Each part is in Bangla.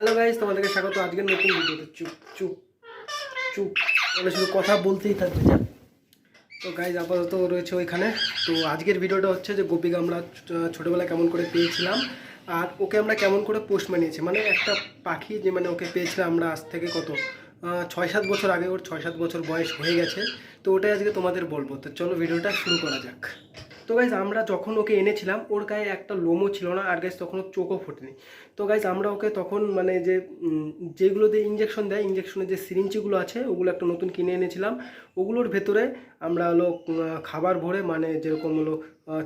হ্যালো গাইজ তোমাদেরকে স্বাগত। আজকের নতুন ভিডিওতে চুপ চুপ চুপ। মানে শুধু কথা বলতেই থাকবে যা তো গাইজ আপাতত রয়েছে ওইখানে। তো আজকের ভিডিওটা হচ্ছে যে গোপীকে আমরা ছোটোবেলায় কেমন করে পেয়েছিলাম আর ওকে আমরা কেমন করে পোস্ট মানিয়েছি। মানে একটা পাখি যে মানে ওকে পেয়েছিলাম আমরা আজ থেকে কত? ছয় সাত বছর আগে, ওর ছয় সাত বছর বয়স হয়ে গেছে। তো ওটাই আজকে তোমাদের বলব। তো চলো ভিডিওটা শুরু করা যাক। তো গাইজ আমরা যখন ওকে এনেছিলাম, ওর গায়ে একটা লোমও ছিল না, আর গাইজ তখন ওর চোখও ফোটেনি। তো গাইজ আমরা ওকে তখন মানে যে যেগুলো দিয়ে ইঞ্জেকশন দেয় ইঞ্জেকশনের যে সিরিঞ্জগুলো আছে, ওগুলো একটা নতুন কিনে এনেছিলাম। ওগুলোর ভেতরে আমরা হলো খাবার ভরে মানে যেরকম হলো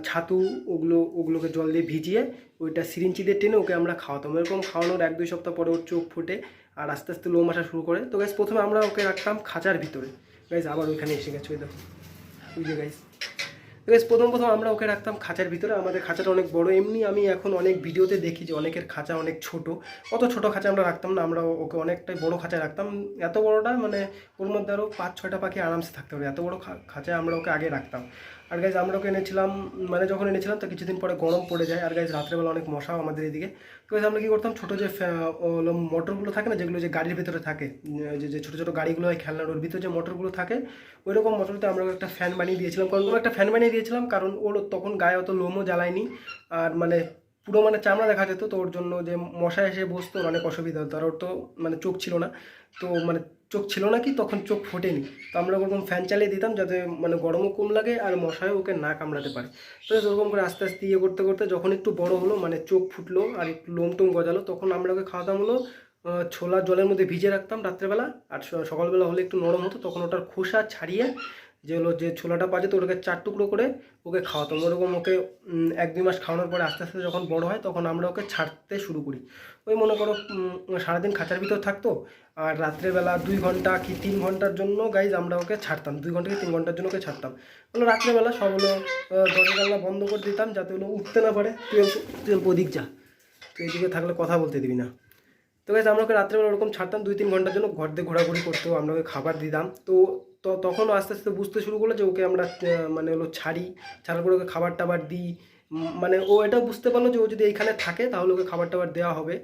ছাতু, ওগুলো, ওগুলোকে জল দিয়ে ভিজিয়ে ওইটা সিরিঞ্চি দিয়ে টেনে ওকে আমরা খাওয়াতাম। এরকম খাওয়ানোর এক দুই সপ্তাহ পরে ওর চোখ ফুটে, আর আস্তে আস্তে লোম আসা শুরু করে। তো গাইজ প্রথমে আমরা ওকে রাখতাম খাঁচার ভিতরে। গাইজ আবার ওইখানে এসে গেছে, ওই দেখো। ওই যে গাইজ বেশ, প্রথম প্রথম আমরা ওকে রাখতাম খাঁচার ভিতরে। আমাদের খাঁচাটা অনেক বড়। এমনি আমি এখন অনেক ভিডিওতে দেখি যে অনেকের খাঁচা অনেক ছোট। অত ছোট খাঁচা আমরা রাখতাম না। আমরা ওকে অনেকটাই বড় খাঁচায় রাখতাম। এত বড়টা মানে ওর মধ্যে আরও পাঁচ ছয়টা পাখি আরামসে থাকতে পারে। এত বড় খাঁচায় আমরা ওকে আগে রাখতাম। আর গাইজ আমরা ওকে এনেছিলাম মানে যখন এনেছিলাম, তো কিছুদিন পরে গরম পড়ে যায়। আর গাইজ রাত্রেবেলা অনেক মশাও আমাদের এদিকে। তো গাইজ আমরা কী করতাম, ছোটো যে মোটরগুলো থাকে না, যেগুলো যে গাড়ির ভিতরে থাকে যে যে ছোটো ছোটো গাড়িগুলো হয় খেলনার, ওর ভিতরে যে মোটরগুলো থাকে ওই রকম মোটরতে আমরা একটা ফ্যান বানিয়ে দিয়েছিলাম। কারণ একটা ফ্যান বানিয়ে দিয়েছিলাম, কারণ ওর তখন গায়ে অত লোমও জ্বালায়নি। আর মানে পুরো মানে চামড়া দেখা যেত, তো ওর জন্য যে মশা এসে বসতো অনেক অসুবিধা হতো। আর ওর তো মানে চোখ ছিল না। তো মানে চোখ ছিল না কি, তখন চোখ ফোটেনি। তো আমরা ওরকম ফ্যান চালিয়ে দিতাম যাতে মানে গরমও কম লাগে আর মশায় ওকে না কামড়াতে পারে। তো ওরকম করে আস্তে আস্তে ইয়ে করতে করতে যখন একটু বড় হলো মানে চোখ ফুটলো আর একটু লোম টোম গজালো, তখন আমরা ওকে খাওয়াতাম হলো ছোলা জলের মধ্যে ভিজে রাখতাম রাত্রেবেলা। আর সকালবেলা হলে একটু নরম হতো, তখন ওটার খোসা ছাড়িয়ে যে হলো যে ছোলাটা পাওয়া যেত ওটাকে চার টুকরো করে ওকে খাওয়াতাম। ওরকম ওকে এক দুই মাস খাওয়ানোর পরে আস্তে আস্তে যখন বড় হয় তখন আমরা ওকে ছাড়তে শুরু করি। ওই মনে করো সারাদিন খাঁচার ভিতর থাকতো আর রাত্রেবেলা দুই ঘণ্টা কি তিন ঘণ্টার জন্য গাইজ আমরা ওকে ছাড়তাম। দুই ঘণ্টা কি তিন ঘণ্টার জন্য ওকে ছাড়তাম। হলো রাত্রেবেলা সব হলো আহ, দরজা জানলা বন্ধ করে দিতাম যাতে হলো উঠতে না পারে। তুই তুই ওদিক যা। তুই এদিকে থাকলে কথা বলতে দিবি না। তো গাইজ আমরা ওকে রাত্রেবেলা ওরকম ছাড়তাম দুই তিন ঘণ্টার জন্য ঘর দিয়ে ঘোরাঘুরি করতো আমরা ওকে খাবার দিতাম। তো তো তখন আস্তে আস্তে বুঝতে শুরু করল যে ওকে আমরা মানে হলো ছাড়ি। ছাড়ার পরে ওকে খাবার টাবার দিই। মানে ও এটা বুঝতে পারল যে ও যদি এইখানে থাকে তাহলে ওকে খাবার টাবার দেওয়া হবে।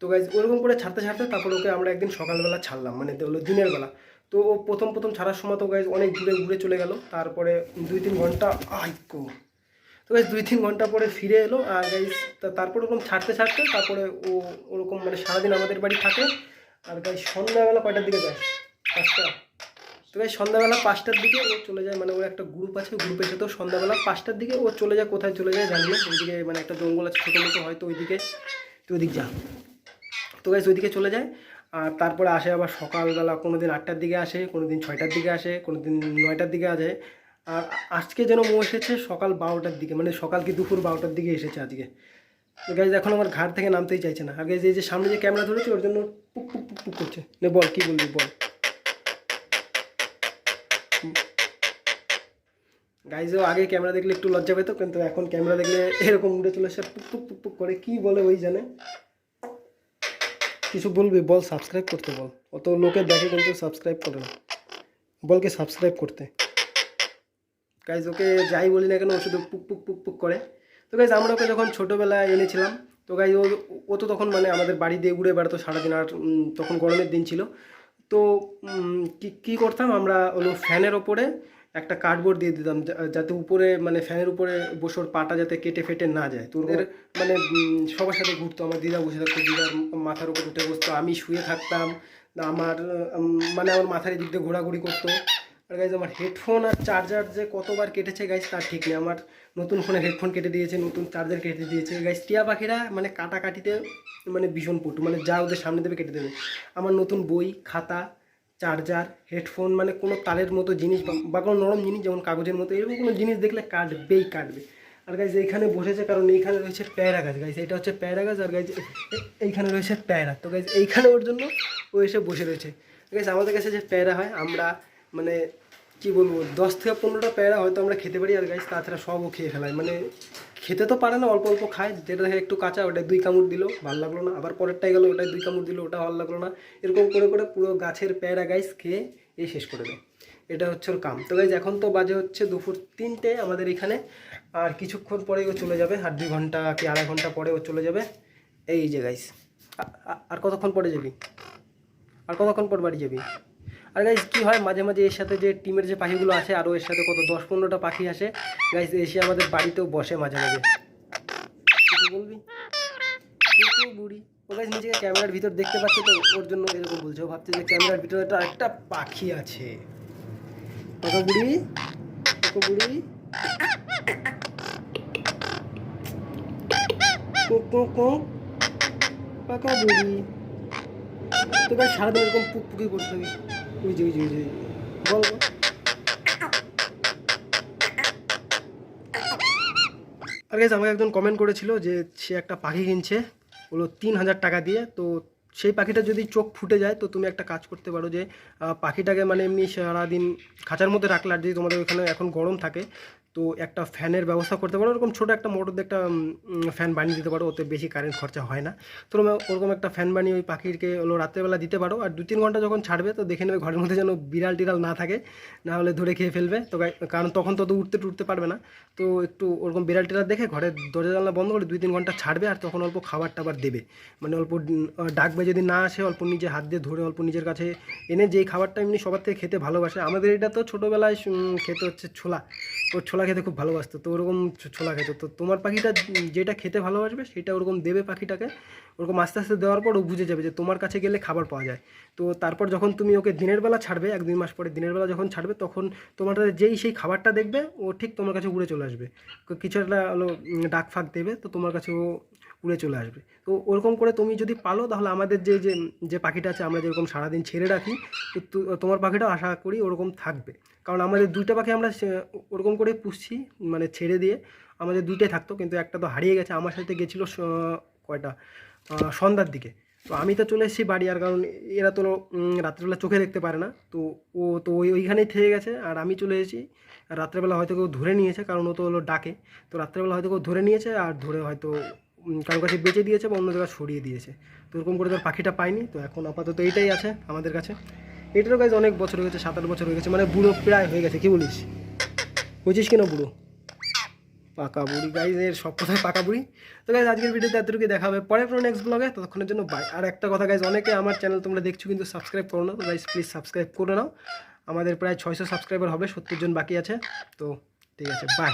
তো গাইজ ওরকম করে ছাড়তে ছাড়তে তারপর ওকে আমরা একদিন সকালবেলা ছাড়লাম মানে হলো দিনের বেলা। তো ও প্রথম প্রথম ছাড়ার সময় তো গাইজ অনেক দূরে ঘুরে চলে গেল। তারপরে দুই তিন ঘণ্টা আইকো তো গাইজ দুই তিন ঘণ্টা পরে ফিরে এলো আর গাইজ তারপর ওরকম ছাড়তে ছাড়তে তারপরে ও ওরকম মানে সারাদিন আমাদের বাড়ি থাকে। আর গাইজ সন্ধ্যাবেলা কয়টার দিকে যায়? পাঁচটা। তো গাইজ সন্ধ্যাবেলা পাঁচটার দিকে ও চলে যায় মানে ওর একটা গ্রুপ আছে গ্রুপে সাথে সন্ধ্যাবেলা পাঁচটার দিকে ও চলে যায়, কোথায় চলে যায় জানি না। ওইদিকে মানে একটা জঙ্গল আছে, ছোটো মতো, হয়তো ওইদিকে। তুই ওদিক যা। তো গাইজ ওইদিকে চলে যায়। আর তারপরে আসে আবার সকালবেলা কোনো দিন আটটার দিকে আসে কোনো দিন ছয়টার দিকে আসে কোনো দিন নয়টার দিকে আসে। আর আজকে যেন মো এসেছে সকাল বারোটার দিকে মানে সকাল কি দুপুর বারোটার দিকে এসেছে আজকে। গাইজ এখন আমার ঘাট থেকে নামতেই চাইছে না। গাইজ এই যে সামনে যে ক্যামেরা ধরেছে, ওর জন্য পুক পুক পুক পুক করছে। বল, কি বলবি বল। গাইজও আগে ক্যামেরা দেখলে একটু লজ্জা পেতো, কিন্তু এখন ক্যামেরা দেখলে এরকম উড়ে চলে এসে পুক পুক পুক পুক করে। কি বলে ওই জানে? কিছু বলবি? বল সাবস্ক্রাইব করতে বল। অত লোকে দেখে কিন্তু সাবস্ক্রাইব করে না। বলকে সাবস্ক্রাইব করতে। গাইজ ওকে যাই বলি না কেন, ও শুধু পুক পুক পুক পুক করে। তো গাইজ আমরা ওকে যখন ছোটোবেলায় এনেছিলাম, তো গাইজ ও ও তো তখন মানে আমাদের বাড়ি দিয়ে উড়ে বেড়াতো সারাদিন, আর তখন গরমের দিন ছিল। তো কী করতাম আমরা? হলো ফ্যানের ওপরে একটা কার্ডবোর্ড দিয়ে দিতাম যাতে উপরে মানে ফ্যানের উপরে বসোর পাটা যাতে কেটে ফেটে না যায়। তো ওদের মানে সবার সাথে ঘুরতো, আমার দিদা বসে থাকতো দিদার মাথার উপর উঠে বসতো, আমি শুয়ে থাকতাম, আমার মানে আমার মাথার এদিক দিয়ে ঘোরাঘুরি করতো। আর গাইজ আমার হেডফোন আর চার্জার যে কতবার কেটেছে গাইজ তার ঠিক নেই। আমার নতুন ফোনের হেডফোন কেটে দিয়েছে, নতুন চার্জার কেটে দিয়েছে। গাইজ টিয়া পাখিরা মানে কাটাকাটিতে মানে ভীষণ পটু মানে যা ওদের সামনে দেবে কেটে দেবে। আমার নতুন বই, খাতা চার্জার হেডফোন মানে কোনো তালের মতো জিনিস বা- কোনো নরম জিনিস যেমন কাগজের মতো, এরকম কোনো জিনিস দেখলে কাটবেই কাটবে। আর গাইজ এইখানে বসেছে কারণ এইখানে রয়েছে প্যারা গাছ। গাইজ এটা হচ্ছে প্যারা গাছ আর গাইজ এইখানে রয়েছে প্যারা। তো গাইজ এইখানে ওর জন্য ও এসে বসে রয়েছে। গাইজ আমাদের কাছে যে প্যারা হয়, আমরা মানে কি বলব, দশ থেকে পনেরোটা প্যারা হয়তো আমরা খেতে পারি আর গাইস তাছাড়া সবও খেয়ে ফেলাই। মানে খেতে তো পারে না, অল্প অল্প খায়। যেটা দেখে একটু কাঁচা ওটা দুই কামড় দিল, ভালো লাগল না। আবার পরেরটাই গেলো ওটাই দুই কামড় দিল ওটা ভালো লাগল না। এরকম করে করে পুরো গাছের প্যারা গাইস খেয়ে এই শেষ করে দেয়। এটা হচ্ছে ওর কাম। তো গাইজ এখন তো বাজে হচ্ছে দুপুর তিনটে আমাদের এখানে। আর কিছুক্ষণ পরে ও চলে যাবে। আর দুই ঘণ্টা কি আড়াই ঘণ্টা পরে ও চলে যাবে। এই যে আ- আর কতক্ষণ পরে যাবি? আর কতক্ষণ পর বাড়ি যাবি? আর গাইজ কী হয়? মাঝে মাঝে এর সাথে যে টিমের যে পাখিগুলো আছে আরও এর সাথে কত দশ পনেরোটা পাখি আসে গাইজ এসে আমাদের বাড়িতেও বসে মাঝে মাঝে। বলবি? বুড়ি ও গাইজ নিজেকে ক্যামেরার ভিতর দেখতে পাচ্ছে তো, ওর জন্য এরকম বলছে। ও ভাবছে যে ক্যামেরার ভিতরে একটা একটা পাখি আছে। কাকা বুড়ি কাকা বুড়ি পাকা বুড়ি তো সারাদিন এরকম পুক পুকি করতে হবে। বল। আর গেছে আমাকে একজন কমেন্ট করেছিল যে সে একটা পাখি কিনছে হলো তিন হাজার টাকা দিয়ে তো সেই পাখিটা যদি চোখ ফুটে যায়, তো তুমি একটা কাজ করতে পারো যে পাখিটাকে মানে এমনি সারাদিন খাঁচার মধ্যে রাখলে, আর যদি তোমাদের ওখানে এখন গরম থাকে তো একটা ফ্যানের ব্যবস্থা করতে পারো, ওরকম ছোটো একটা মোটর দিয়ে একটা ফ্যান বানিয়ে দিতে পারো, ওতে বেশি কারেন্ট খরচা হয় না। তো ওরকম একটা ফ্যান বানিয়ে ওই পাখিকে হলো রাত্রেবেলা দিতে পারো, আর দু তিন ঘণ্টা যখন ছাড়বে তো দেখে নেবে ঘরের মধ্যে যেন বিড়াল টিড়াল না থাকে, না হলে ধরে খেয়ে ফেলবে। তো কারণ তখন তো তো উঠতে টুটতে পারবে না। তো একটু ওরকম বিড়াল টিড়াল দেখে ঘরের দরজা জানলা বন্ধ করে দুই তিন ঘণ্টা ছাড়বে, আর তখন অল্প খাবার টাবার দেবে। মানে অল্প ডাকবে যদি না আসে, অল্প নিজে হাত দিয়ে ধরে অল্প নিজের কাছে এনে যেই খাবারটা এমনি সবার থেকে খেতে ভালোবাসে। আমাদের এটা তো ছোটোবেলায় খেতে হচ্ছে ছোলা। তো ছোলা খেতে খুব ভালোবাসতো, তো ওরকম ছোলা খেত। তো তোমার পাখিটা যেটা খেতে ভালোবাসবে সেটা ওরকম দেবে পাখিটাকে, ওরকম আস্তে আস্তে দেওয়ার পর ও বুঝে যাবে যে তোমার কাছে গেলে খাবার পাওয়া যায়। তো তারপর যখন তুমি ওকে দিনের বেলা ছাড়বে, এক দুই মাস পরে দিনের বেলা যখন ছাড়বে, তখন তোমার যেই সেই খাবারটা দেখবে, ও ঠিক তোমার কাছে উড়ে চলে আসবে। কিছু একটা হলো ডাক ফাঁক দেবে, তো তোমার কাছে ও উড়ে চলে আসবে। তো ওরকম করে তুমি যদি পালো, তাহলে আমাদের যে যে পাখিটা আছে, আমরা যেরকম সারাদিন ছেড়ে রাখি তো, তোমার পাখিটাও আশা করি ওরকম থাকবে। কারণ আমাদের দুইটা পাখি আমরা ওরকম করে পুষছি মানে ছেড়ে দিয়ে আমাদের দুইটাই থাকতো, কিন্তু একটা তো হারিয়ে গেছে, আমার সাথে গেছিল কয়টা? সন্ধ্যার দিকে। তো আমি তো চলে এসেছি বাড়ি, আর কারণ এরা তো রাত্রেবেলা চোখে দেখতে পারে না, তো ও, তো ওই, ওইখানেই থেকে গেছে, আর আমি চলে এসেছি, রাত্রেবেলা হয়তো কেউ ধরে নিয়েছে, কারণ ও তো হলো ডাকে, তো রাত্রেবেলা হয়তো কেউ ধরে নিয়েছে, আর ধরে হয়তো কারোর কাছে বেঁচে দিয়েছে বা অন্য জায়গায় সরিয়ে দিয়েছে। তো এরকম করে তো পাখিটা পাইনি, তো এখন আপাতত এইটাই আছে আমাদের কাছে। এটারও কাছে অনেক বছর হয়ে গেছে সাত আট বছর হয়ে গেছে মানে বুড়ো প্রায় হয়ে গেছে, কি বলিস? বুঝিস কিনা বুড়ো? পাকা বুড়ি গাইজ এর সব কথায় পাকা বুড়ি। তো গাইজ আজকের ভিডিওতে এতটুকু দেখা হবে। পরে কোনো নেক্সট ব্লগে ততক্ষণের জন্য বাই আর একটা কথা গাইজ অনেকে আমার চ্যানেল তোমরা দেখছ কিন্তু সাবস্ক্রাইব করো না, তো গাইজ প্লিজ সাবস্ক্রাইব করে নাও। আমাদের প্রায় ছয়শো সাবস্ক্রাইবার হবে, সত্তর জন বাকি আছে। তো ঠিক আছে বাই